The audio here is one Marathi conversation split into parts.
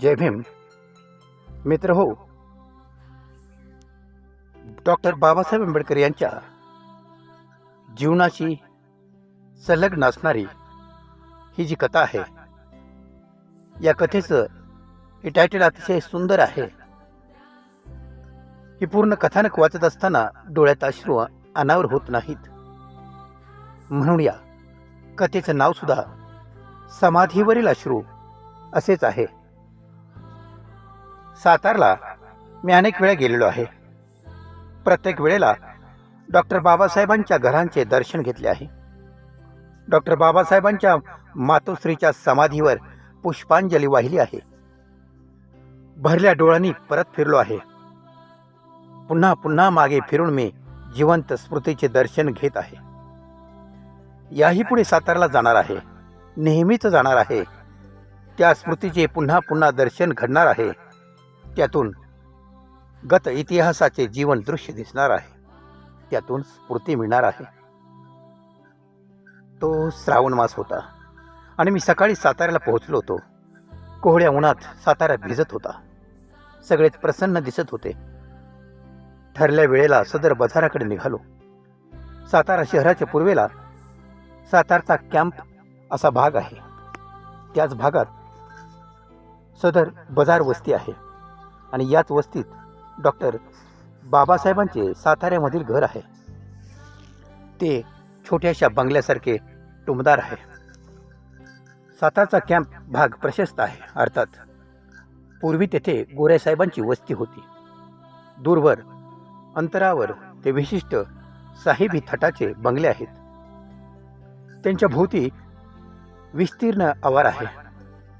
जय भीम. मित्र हो. डॉक्टर बाबासाहेब आंबेडकर यांच्या जीवनाशी संलग्न असणारी ही जी कथा आहे या कथेचं हे टायटल अतिशय सुंदर आहे. ही पूर्ण कथानक वाचत असताना डोळ्यात अश्रू अनावर होत नाहीत. म्हणून या कथेचं नावसुद्धा समाधीवरील अश्रू असेच आहे. सातारला मी अनेक वेळा गेलेलो आहे. प्रत्येक वेळेला डॉक्टर बाबासाहेबांच्या घरांचे दर्शन घेतले आहे. डॉक्टर बाबासाहेबांच्या मातोश्रीच्या समाधीवर पुष्पांजली वाहिली आहे. भरल्या डोळ्यांनी परत फिरलो आहे. पुन्हा पुन्हा मागे फिरून मी जिवंत स्मृतीचे दर्शन घेत आहे. याही पुढे सातारला जाणार आहे. नेहमीच जाणार आहे. त्या स्मृतीचे पुन्हा पुन्हा दर्शन घडणार आहे. त्यातून गत इतिहासाचे जीवन दृश्य दिसणार आहे. त्यातून स्फूर्ती मिळणार आहे. तो श्रावण मास होता आणि मी सकाळी साताऱ्याला पोहोचलो होतो. कोहळ्या उन्हात सातारा भिजत होता. सगळेच प्रसन्न दिसत होते. ठरल्या वेळेला सदर बाजाराकडे निघालो. सातारा शहराच्या पूर्वेला सातारचा कॅम्प असा भाग आहे. त्याच भागात सदर बाजार वस्ती आहे. आणि याच वस्तीत डॉक्टर बाबासाहेबांचे साताऱ्यामधील घर आहे. ते छोट्याशा बंगल्यासारखे टुमदार आहे. सातारचा कॅम्प भाग प्रशस्त आहे अर्थात पूर्वी तेथे गोऱ्यासाहेबांची वस्ती होती. दूरवर अंतरावर ते विशिष्ट साहेबी थटाचे बंगले आहेत. त्यांच्या भोवती विस्तीर्ण आवार आहे.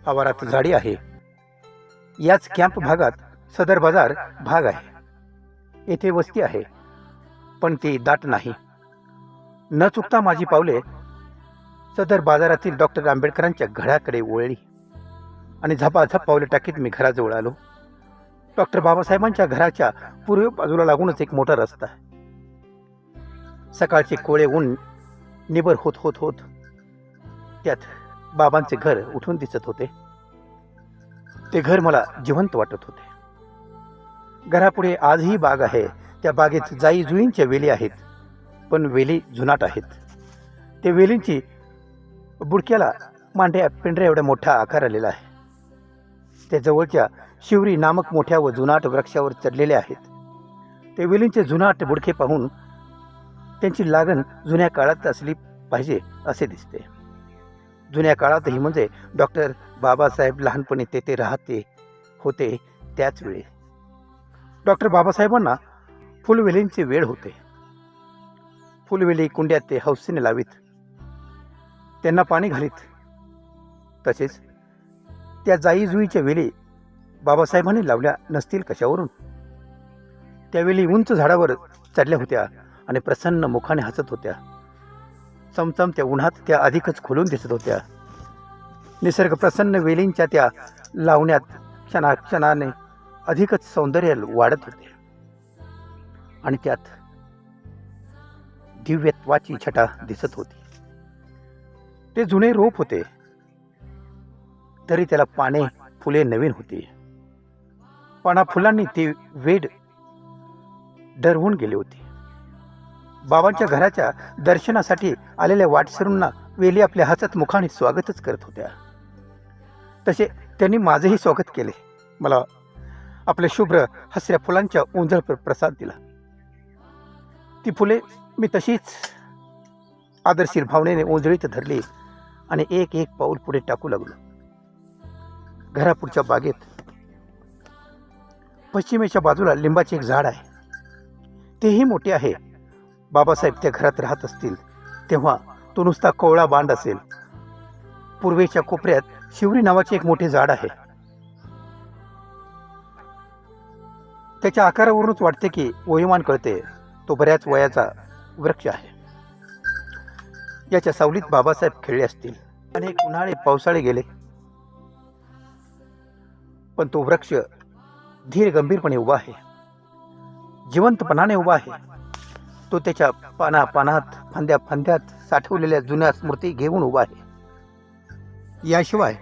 आवारात झाडी आहे. याच कॅम्प भागात सदर बाजार भाग आहे. येथे वस्ती आहे पण ती दाट नाही. न चुकता माझी पावले सदर बाजारातील डॉक्टर आंबेडकरांच्या घराकडे वळली आणि झपाझप पावले टाकीत मी घराजवळ आलो. डॉक्टर बाबासाहेबांच्या घराच्या पूर्व बाजूला लागूनच एक मोठा रस्ता सकाळचे कोळे ऊन निबर होत होत होत त्यात बाबांचे घर उठून दिसत होते. ते घर मला जिवंत वाटत होते. घरापुढे आजही बाग आहे. त्या बागेत जाई जुईंच्या वेली आहेत. पण वेली जुनाट आहेत. ते वेलींची बुडक्याला मांड्या पिंढऱ्या एवढा मोठा आकार आलेला आहे त्या जवळच्या शिवरी नामक मोठ्या व जुनाट वृक्षावर चढलेले आहेत. ते वेलींचे जुनाट बुडके पाहून त्यांची लागण जुन्या काळात असली पाहिजे असे दिसते. जुन्या काळातही म्हणजे डॉक्टर बाबासाहेब लहानपणी तेथे राहते होते त्याच वेळी. डॉक्टर बाबासाहेबांना फुलवेलींची वेळ होते. फुलवेली कुंड्यात ते हौसेने लावीत. त्यांना पाणी घालीत. तसेच त्या जाई जुईच्या वेली बाबासाहेबांनी लावल्या नसतील कशावरून? त्यावेळी उंच झाडावर चढल्या होत्या आणि प्रसन्न मुखाने हसत होत्या. चमचम त्या उन्हात त्या अधिकच खोलून दिसत होत्या. निसर्ग प्रसन्न वेलींच्या त्या लावण्यात क्षणाक्षणाने अधिकच सौंदर्य वाढत होते. आणि त्यात दिव्यत्वाची छटा दिसत होती. ते जुने रोप होते. तरी त्याला पाने फुले नवीन होती. पाना फुलांनी ती वेड डरवून गेली होती. बाबांच्या घराच्या दर्शनासाठी आलेल्या वाटसरूंना वेली आपल्या हातात मुखाने स्वागतच करत होत्या. तसे त्यांनी माझेही स्वागत केले. मला आपल्या शुभ्र हसऱ्या फुलांच्या उंजळ प्रसाद दिला. ती फुले मी तशीच आदर्शील भावनेने उंजळीत धरली आणि एक एक पाऊल पुढे टाकू लागलो. घरापुढच्या बागेत पश्चिमेच्या बाजूला लिंबाचे एक झाड आहे. तेही मोठे आहे. बाबासाहेब त्या घरात राहत असतील तेव्हा तो नुसता कोवळा बांड असेल. पूर्वेच्या कोपऱ्यात शिवरी नावाचे एक मोठे झाड आहे. त्याच्या आकारावरूनच वाटते की वयोमान कळते. तो बऱ्याच वयाचा वृक्ष आहे. याच्या सावलीत बाबासाहेब खेळले असतील. अनेक उन्हाळे पावसाळे गेले. पण तो वृक्ष धीर गंभीरपणे उभा आहे. जिवंतपणाने उभा आहे. तो त्याच्या पाना पानात फांद्या फांद्यात साठवलेल्या जुन्या स्मृती घेऊन उभा आहे. याशिवाय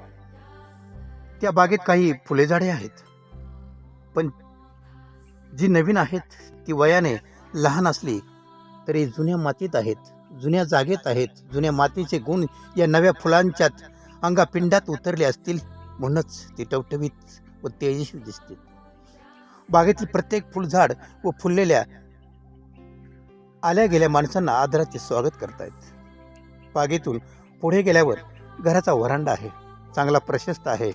त्या बागेत काही फुले झाडे आहेत. पण जी नवीन आहेत ती वयाने लहान असली तरी जुन्या मातीत आहेत जुन्या जागेत आहेत जुन्या मातीचे गुण या नव्या फुलांच्यात अंगापिंडात उतरले असतील म्हणूनच ती टवटवीत व तेजस्वी दिसतील बागेतील प्रत्येक फुलझाड व फुललेल्या आल्या गेल्या माणसांना आदराचे स्वागत करतायत. बागेतून पुढे गेल्यावर घराचा वरांडा आहे चांगला प्रशस्त आहे.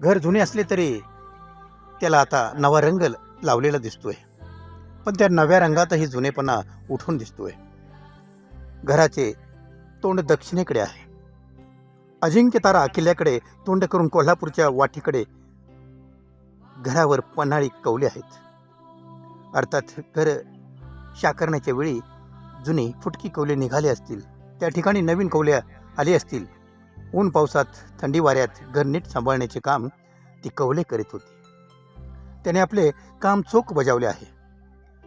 घर जुने असले तरी त्याला आता नवा रंग लावलेला दिसतोय. पण त्या नव्या रंगातही जुनेपणा उठून दिसतोय. घराचे तोंड दक्षिणेकडे आहे. अजिंक्य तारा किल्ल्याकडे तोंड करून कोल्हापूरच्या वाटीकडे घरावर पन्हाळी कवले आहेत. अर्थात घर शाकरण्याच्या वेळी जुनी फुटकी कवले निघाले असतील. त्या ठिकाणी नवीन कवल्या आली असतील. ऊन पावसात थंडी वाऱ्यात घर नीट सांभाळण्याचे काम ती कवले करीत होती. त्याने आपले काम चोख बजावले आहे.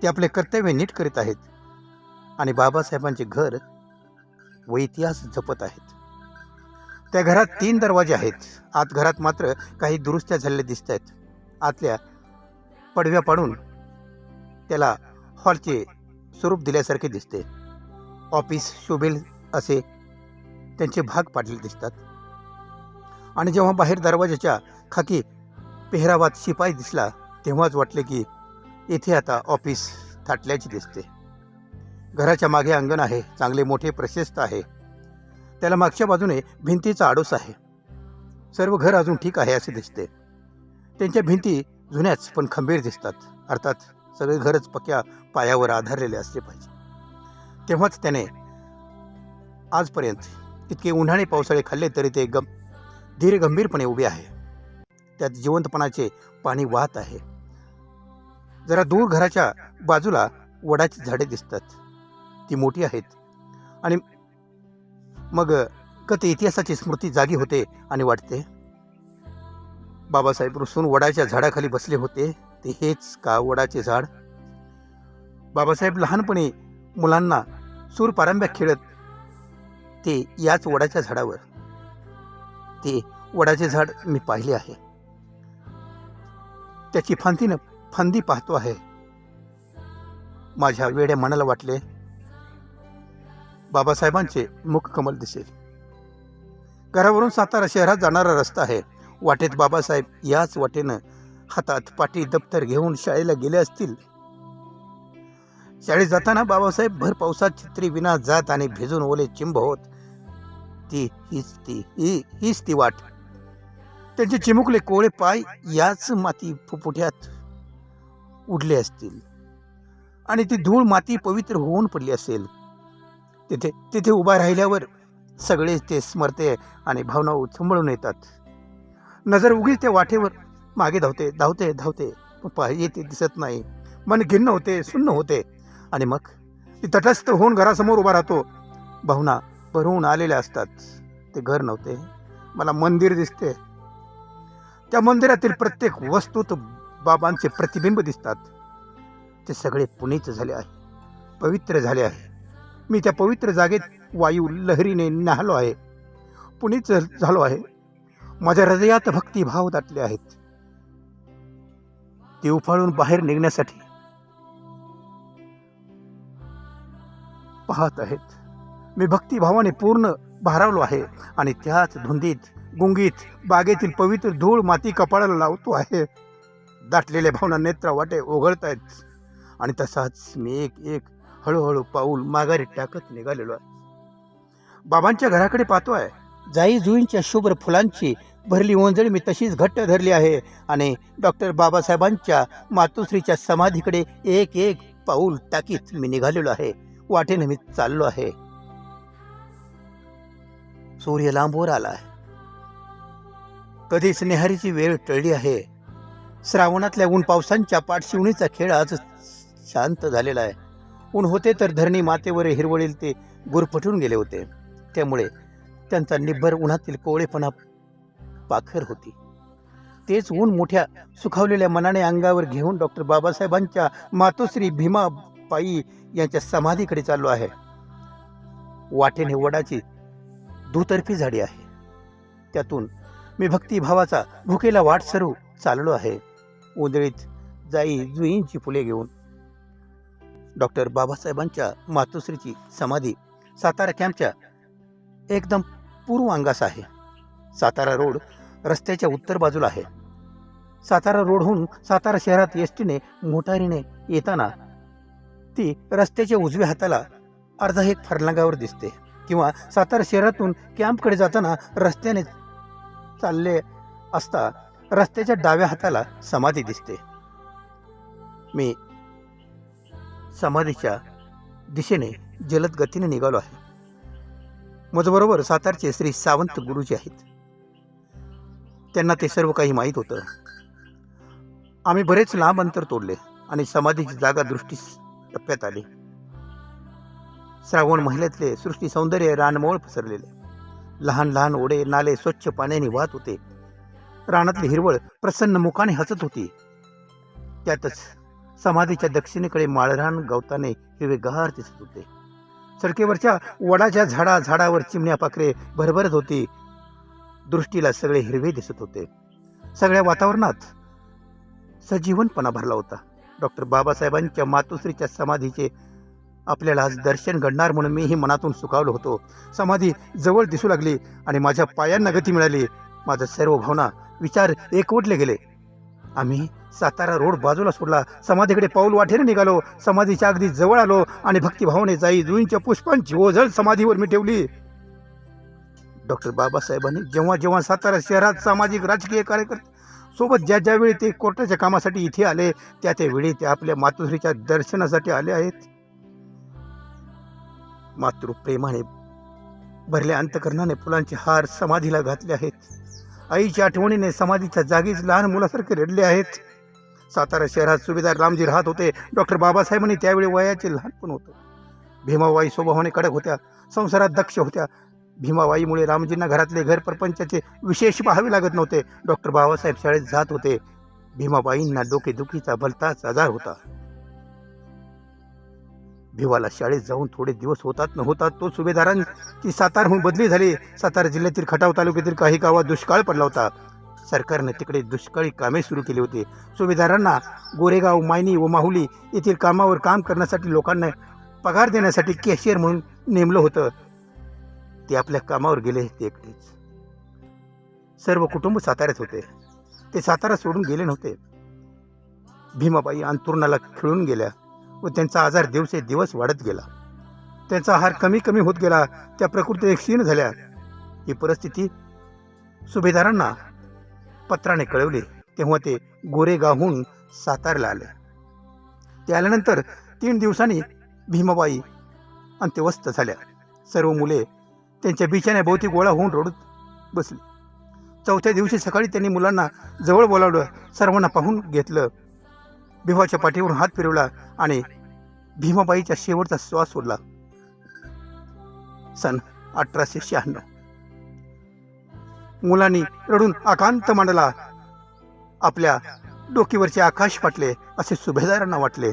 ते आपले कर्तव्य नीट करीत आहेत. आणि बाबासाहेबांचे घर व इतिहास जपत आहेत. त्या घरात तीन दरवाजे आहेत. आत घरात मात्र काही दुरुस्त्या झालेल्या दिसत आहेत. आतल्या पडव्या पाडून त्याला हॉलचे स्वरूप दिल्यासारखे दिसते. ऑफिस शोभेल असे त्यांचे भाग पाडलेले दिसतात. आणि जेव्हा बाहेर दरवाजाच्या खाकी पेहरावात शिपाई दिसला तेव्हाच वाटले की येथे आता ऑफिस थाटल्याची दिसते. घराच्या मागे अंगण आहे चांगले मोठे प्रशस्त आहे. त्याला मागच्या बाजूने भिंतीचा आडोस आहे. सर्व घर अजून ठीक आहे असे दिसते. त्यांच्या भिंती जुन्याच पण खंबीर दिसतात. अर्थात सगळे घरच पक्या पायावर आधारलेले असले पाहिजे. तेव्हाच त्याने आजपर्यंत इतके उन्हाळे पावसाळे खाल्ले तरी ते गम धीर गंभीरपणे उभे आहे. त्यात जिवंतपणाचे पाणी वाहत आहे. जरा दूर घराच्या बाजूला वडाची झाडे दिसतात. ती मोठी आहेत. आणि मग कथ इतिहासाची स्मृती जागी होते आणि वाटते. बाबासाहेब रुसून वडाच्या झाडाखाली बसले होते. ते हेच का वडाचे झाड? बाबासाहेब लहानपणी मुलांना सूर पारंब्या खेळत ते याच वडाच्या झाडावर. ते वडाचे झाड मी पाहिले आहे. त्याची फांदीनं फांदी पाहतो आहे. माझ्या वेड्या मनाला वाटले बाबासाहेबांचे मुख कमल दिसेल. घरावरून सातारा शहरात जाणारा रस्ता आहे. वाटेत बाबासाहेब याच वाटेनं हातात पाटी दप्तर घेऊन शाळेला गेले असतील. शाळेत जाताना बाबासाहेब भर पावसात छत्री विना जात आणि भिजून ओले चिंब होत. ती हीच ती ही हीच ती वाट त्यांचे चिमुकले कोळे पाय याच माती फुफुट्यात उडले असतील. आणि ती धूळ माती पवित्र होऊन पडली असेल. तिथे तिथे उभा राहिल्यावर सगळे ते स्मरते आणि भावना उचंबळून येतात. नजर उगीच त्या वाटेवर मागे धावते धावते धावते. पण पाहिजे ते दिसत नाही. मन खिन्न होते सुन्न होते. आणि मग? ती तटस्थ होऊन घरासमोर उभा राहतो. भावना भरवून आलेल्या असतात. ते घर नव्हते. मला मंदिर दिसते. त्या मंदिरातील प्रत्येक वस्तूत बाबांचे प्रतिबिंब दिसतात. ते सगळे पुनीत झाले आहे पवित्र झाले आहे. मी त्या पवित्र जागेत वायू लहरीने न्याहलो आहे. पुणेच झालो आहे. माझ्या हृदयात भक्तिभाव दाटले आहेत. ते उफाळून बाहेर निघण्यासाठी पाहत आहेत. मी भक्तिभावाने पूर्ण भारावलो आहे आणि त्याच धुंदीत गुंगीत बागेतील पवित्र धूळ माती कपाळाला लावतो आहे. दाटलेल्या भावना नेत्रा वाटे ओघळतायत. आणि तसाच मी एक एक हळूहळू पाऊल माघारी टाकत निघालेलो आहे. बाबांच्या घराकडे पाहतो आहे जाई जुईंच्या शुभ्र फुलांची भरली ओंजळी मी तशीच घट्ट धरली आहे. आणि डॉक्टर बाबासाहेबांच्या मातोश्रीच्या समाधीकडे एक एक पाऊल टाकीत मी निघालेलो आहे. वाटेने मी चाललो आहे. सूर्य लांबवर आला आहे. कधीच नेहारीची वेळ टळली आहे. श्रावणातल्या ऊन पावसांच्या पाठशिवणीचा खेळ आज शांत झालेला आहे. ऊन होते तर धरणी मातेवर हिरवळील ते गुरफटून गेले होते. त्यामुळे त्यांचा निब्बर उन्हातील कोवळेपणा पाखर होती. तेच ऊन मोठ्या सुखावलेल्या मनाने अंगावर घेऊन डॉक्टर बाबासाहेबांच्या मातोश्री भीमाबाई यांच्या समाधीकडे चाललो आहे. वाटेने वडाची दुतर्फी झाडी आहे. त्यातून मी भक्तिभावाचा भुकेला वाट सरू चाललो आहे. उंदळीत जाई जुईंची फुले घेऊन. डॉक्टर बाबासाहेबांच्या मातोश्रीची समाधी सातारा कॅम्पच्या एकदम पूर्व अंगास आहे. सातारा रोड रस्त्याच्या उत्तर बाजूला आहे. सातारा रोडहून सातारा शहरात एस टीने मोटारीने येताना ती रस्त्याच्या उजव्या हाताला अर्धा एक फरलांगावर दिसते किंवा सातारा शहरातून कॅम्पकडे जाताना रस्त्याने चालले असता रस्त्याच्या डाव्या हाताला समाधी दिसते. मी समाधीच्या दिशेने जलद गतीने निघालो आहे. माझबरोबर सातारचे श्री सावंत गुरुजी आहेत. त्यांना ते सर्व काही माहीत होतं. आम्ही बरेच लांब अंतर तोडले आणि समाधीची जागा दृष्टीस टप्प्यात आली. श्रावण महिन्यातले सृष्टी सौंदर्य रानमोळ पसरलेले. लहान लहान ओढे नाले स्वच्छ पाण्याने वाहत होते. रानातली हिरवळ प्रसन्न मुखाने हसत होती. त्यातच समाधीच्या दक्षिणेकडे माळरान गवताने हिरवेगार दिसत होते. सडकेवरच्या वडाच्या झाडा झाडावर चिमण्या पाखरे भरभरत होती. दृष्टीला सगळे हिरवे दिसत होते. सगळ्या वातावरणात सजीवनपणा भरला होता. डॉक्टर बाबासाहेबांच्या मातोश्रीच्या समाधीचे आपल्याला आज दर्शन घडणार म्हणून मीही मनातून सुखावलो होतो. समाधी जवळ दिसू लागली आणि माझ्या पायांना गती मिळाली. माझं सर्व भावना विचार एकवटले गेले. आम्ही सातारा रोड बाजूला सोडला. समाधीकडे पाऊल वाटेने निघालो. समाधीच्या अगदी जवळ आलो आणि भक्तिभावाने जाई जुईंच्या पुष्पांची ओझळ समाधीवर मी ठेवली. डॉक्टर बाबासाहेबांनी जेव्हा जेव्हा सातारा शहरात सामाजिक राजकीय कार्यकर्ते सोबत ज्या ज्यावेळी ते कोर्टाच्या कामासाठी इथे आले त्या त्यावेळी ते आपल्या मातोश्रीच्या दर्शनासाठी आले आहेत. मातृप्रेमाने भरल्या अंतकरणाने फुलांचे हार समाधीला घातले आहेत. आईच्या आठवणीने समाधीच्या जागीच लहान मुलासारखे रडले आहेत. सातारा शहरात सुभेदार रामजी राहत होते. डॉक्टर बाबासाहेबांनी त्यावेळी वयाचे लहानपण होतं. भीमाबाई स्वभावाने कडक होत्या. संसारात दक्ष होत्या. भीमाबाईमुळे रामजींना घरातले घर परपंचाचे विशेष पाहावे लागत नव्हते. डॉक्टर बाबासाहेब शाळेत जात होते. भीमाबाईंना डोकेदुखीचा भलताच आजार होता. भिवाला शाळेत जाऊन थोडे दिवस होतात न होतात तो सुभेदारांची सातारहून बदली झाली. सातारा जिल्ह्यातील खटाव तालुक्यातील काही गावात दुष्काळ पडला होता. सरकारने तिकडे दुष्काळी कामे सुरू केली होती. सुभेदारांना गोरेगाव मायनी व माहुली येथील कामावर काम करण्यासाठी लोकांना पगार देण्यासाठी कॅशियर म्हणून नेमलं होतं. ते आपल्या कामावर गेले ते एकटेच. सर्व कुटुंब साताऱ्यात होते. ते सातारा सोडून गेले नव्हते. भीमाबाई अंतुरणाला खिळून गेल्या. व त्यांचा आजार दिवसे दिवस वाढत गेला. त्यांचा आहार कमी कमी होत गेला. त्या प्रकृती क्षीण झाल्या. ही परिस्थिती सुभेदारांना पत्राने कळवली. तेव्हा ते गोरेगावहून सातारला आले. ते आल्यानंतर तीन दिवसांनी भीमाबाई अंत्यवस्थ झाल्या. सर्व मुले त्यांच्या बिछाण्याभोवती गोळा होऊन रडत बसली. चौथ्या दिवशी सकाळी त्यांनी मुलांना जवळ बोलावलं. सर्वांना पाहून घेतलं. भिवाच्या पाठीवरून हात फिरवला आणि भीमाबाईचा शेवटचा श्वास सोडला. सन अठराशे शहाण्णव. मुलांनी रडून आकांत मांडला. आपल्या डोकीवरचे आकाश फाटले असे सुभेदारांना वाटले.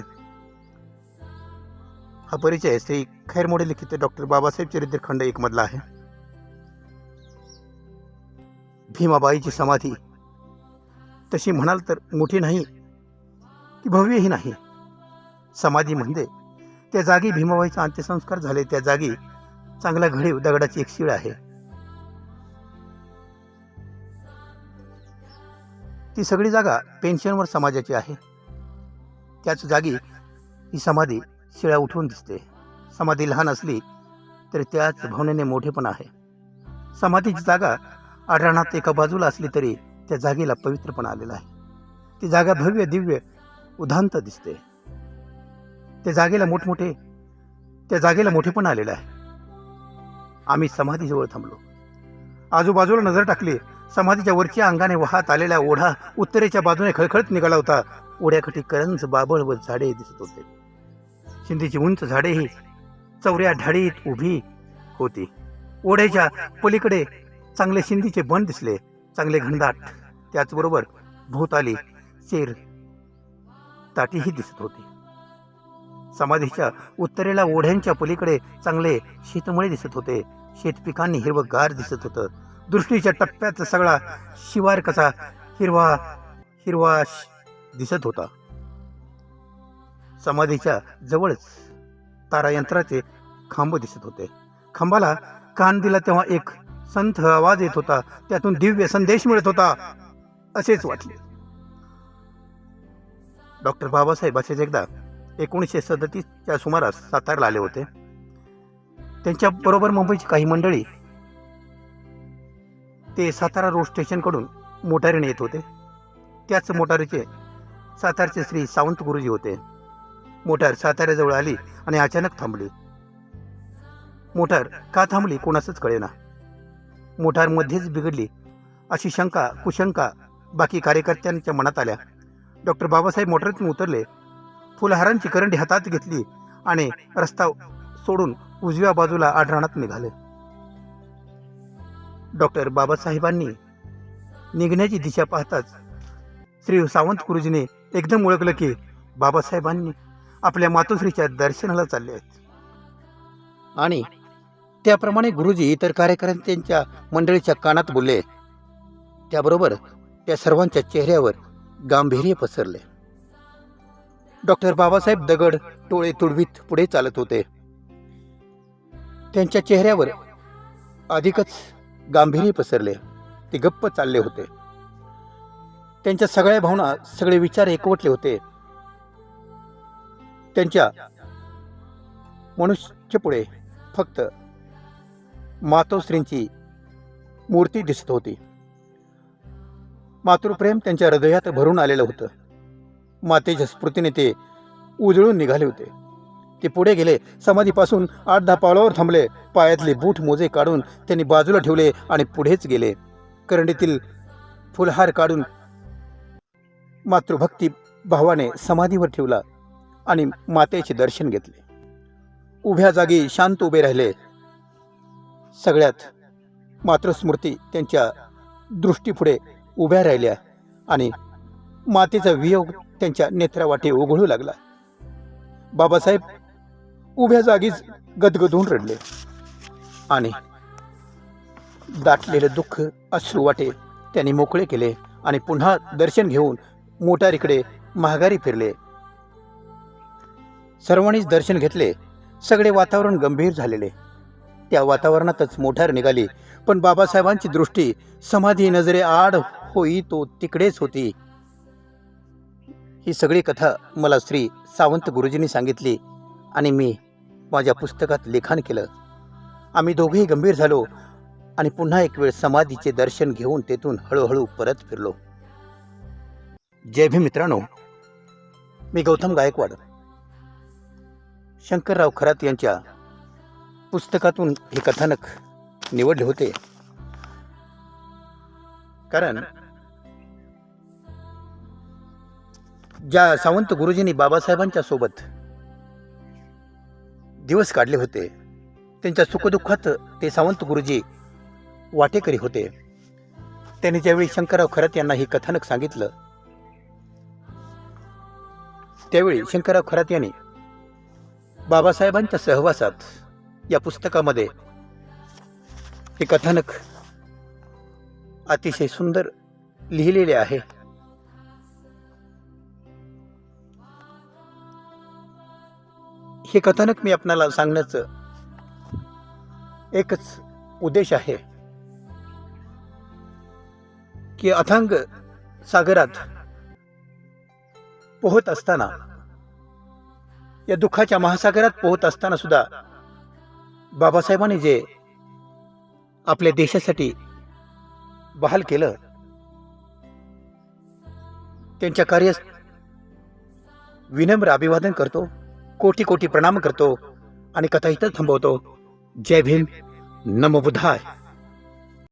हा परिचय श्री खैरमोडे लिखित डॉक्टर बाबासाहेब चरित्र खंड एक मधला आहे. भीमाबाईची समाधी तशी म्हणाल तर मोठी नाही की भव्यही नाही. समाधी म्हणजे त्या जागी भीमाबाईचा अंत्यसंस्कार झाले त्या जागी चांगला घडीव दगडाची एक शिळ आहे. ती सगळी जागा पेन्शनवर समाजाची आहे. त्याच जागी ही समाधी शिळा उठवून दिसते. समाधी लहान असली तरी त्याच भावनेने मोठेपण आहे. समाधीची जागा आढळणात एका बाजूला असली तरी त्या जागेला पवित्रपणा आलेला आहे. ती जागा भव्य दिव्य उदांत दिसते. त्या जागेला मोठमोठे त्या जागेला मोठेपण आलेलं आहे. आम्ही समाधीजवळ थांबलो. आजूबाजूला नजर टाकली समाधीच्या वरच्या अंगाने वाहत आलेला ओढा उत्तरेच्या बाजूने खळखळत निघाला होता. ओढ्याकाठी करंज बाबळ व झाडे दिसत होते. शिंदेची उंच झाडेही चौऱ्या ढाळीत उभी होती. ओढ्याच्या पलीकडे चांगले शिंदीचे बन दिसले. चांगले घनदाट त्याचबरोबर भोवताली शेर ताटीही दिसत होती. समाधीच्या उत्तरेला ओढ्यांच्या पलीकडे चांगले शेतमळे दिसत होते. शेतपिकांनी हिरवगार दिसत होतं. दृष्टीच्या टप्प्यात सगळा शिवार कसा हिरवा हिरवा दिसत होता. समाधीच्या जवळच तारायंत्राचे खांब दिसत होते. खांबाला कान दिला तेव्हा एक संथ आवाज येत होता. त्यातून दिव्य संदेश मिळत होता असेच वाटले. डॉक्टर बाबासाहेब असेच एकदा एकोणीसशे सदतीसच्या सुमारास सातारला आले होते. त्यांच्याबरोबर मुंबईची काही मंडळी ते सातारा रोड स्टेशनकडून मोटारीने येत होते. त्याच मोटारीचे सातारचे श्री सावंत गुरुजी होते. मोटार साताऱ्याजवळ आली आणि अचानक थांबली. मोटार का थांबली कोणाचंच कळेना. मोटारमध्येच बिघडली अशी शंका कुशंका बाकी कार्यकर्त्यांच्या मनात आल्या. डॉक्टर बाबासाहेब मोटारीतून उतरले. फुलहारांची करंडी हातात घेतली आणि रस्ता सोडून उजव्या बाजूला आढळणात निघाले. डॉक्टर बाबासाहेबांनी निघण्याची दिशा पाहताच श्री सावंत गुरुजीने एकदम ओळखलं की बाबासाहेबांनी आपल्या मातोश्रीच्या दर्शनाला चालले आहेत. आणि त्याप्रमाणे गुरुजी इतर कार्यकर्त्यांच्या मंडळीच्या कानात बोलले त्याबरोबर त्या सर्वांच्या चेहऱ्यावर गांभीर्य पसरले. डॉक्टर बाबासाहेब दगड टोळे तुडवीत पुढे चालत होते. त्यांच्या चेहऱ्यावर अधिकच गांभीर्य पसरले. ते गप्प चालले होते. त्यांच्या सगळ्या भावना सगळे विचार एकवटले होते. त्यांच्या मनुष्यपुढे फक्त मातोश्रींची मूर्ती दिसत होती. मातृप्रेम त्यांच्या हृदयात भरून आलेलं होतं. मातेच्या स्मृतीने ते उजळून निघाले होते. ते पुढे गेले समाधीपासून आठ दहा पावलावर थांबले पायातले बूट मोजे काढून त्यांनी बाजूला ठेवले आणि पुढेच गेले. करंडीतील फुलहार काढून मातृभक्ती भावाने समाधीवर ठेवला आणि मातेचे दर्शन घेतले. उभ्या जागी शांत उभे राहिले. सगळ्यात मातृस्मृती त्यांच्या दृष्टीपुढे उभ्या राहिल्या आणि मातेचा वियोग त्यांच्या नेत्रावाटे उघडू लागला. बाबासाहेब उभ्या जागीच गदगदून रडले आणि दाटलेले दुःख अश्रू वाटे त्यांनी मोकळे केले आणि पुन्हा दर्शन घेऊन मोटारीकडे महागारी फिरले. सर्वांनीच दर्शन घेतले. सगळे वातावरण गंभीर झालेले. त्या वातावरणातच मोटार निघाली पण बाबासाहेबांची दृष्टी समाधी नजरे आड होई तो तिकडेच होती. ही सगळी कथा मला श्री सावंत गुरुजींनी सांगितली आणि मी माझ्या पुस्तकात लिखाण केलं. आम्ही दोघेही गंभीर झालो आणि पुन्हा एक वेळ समाधीचे दर्शन घेऊन तेथून हळूहळू परत फिरलो. जय भी मित्रांनो मी गौतम गायकवाड. शंकरराव खरात यांच्या पुस्तकातून हे कथानक निवडले होते. कारण ज्या सावंत गुरुजींनी बाबासाहेबांच्या सोबत दिवस काढले होते त्यांच्या सुखदुःखात ते सावंत गुरुजी वाटेकरी होते. त्यांनी ज्यावेळी शंकरराव खरात यांना हे कथानक सांगितलं त्यावेळी शंकरराव खरात यांनी बाबासाहेबांच्या सहवासात या पुस्तकामध्ये हे कथानक अतिशय सुंदर लिहिलेले आहे. हे कथानक मी आपणाला सांगण्याचं एकच उद्देश आहे. की अथांग सागरात पोहत असताना या दुःखाच्या महासागरात पोहत असताना सुद्धा बाबासाहेबांनी जे आपल्या देशासाठी बहाल केलं त्यांच्या कार्यास विनम्र अभिवादन करतो. कोटी कोटी प्रणाम करतो आणि कथा इथं थांबवतो. जय भीम. नमो बुधाय.